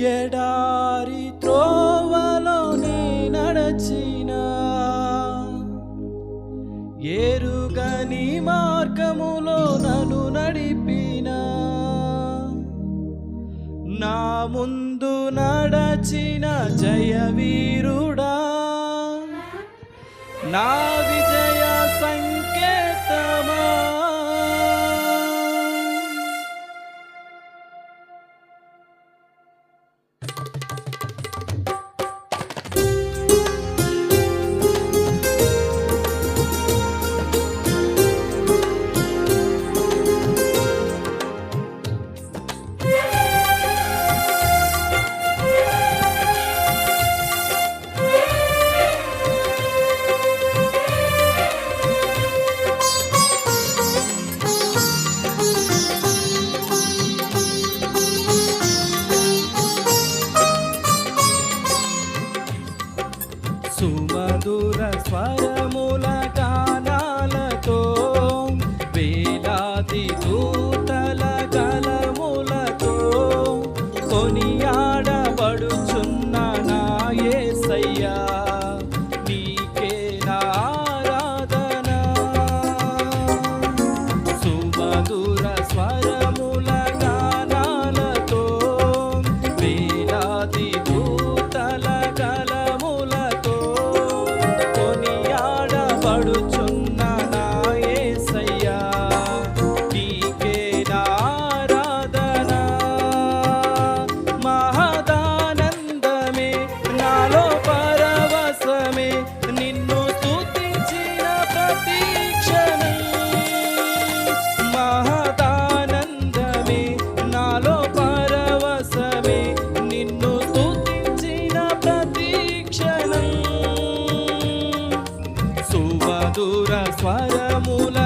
ఎడారి త్రోవలో నడచిన ఏరుగని మార్గములో నన్ను నడిపిన. నా ముందు నడచిన జయ వీరుడా నా విజయ 把。స్వరముల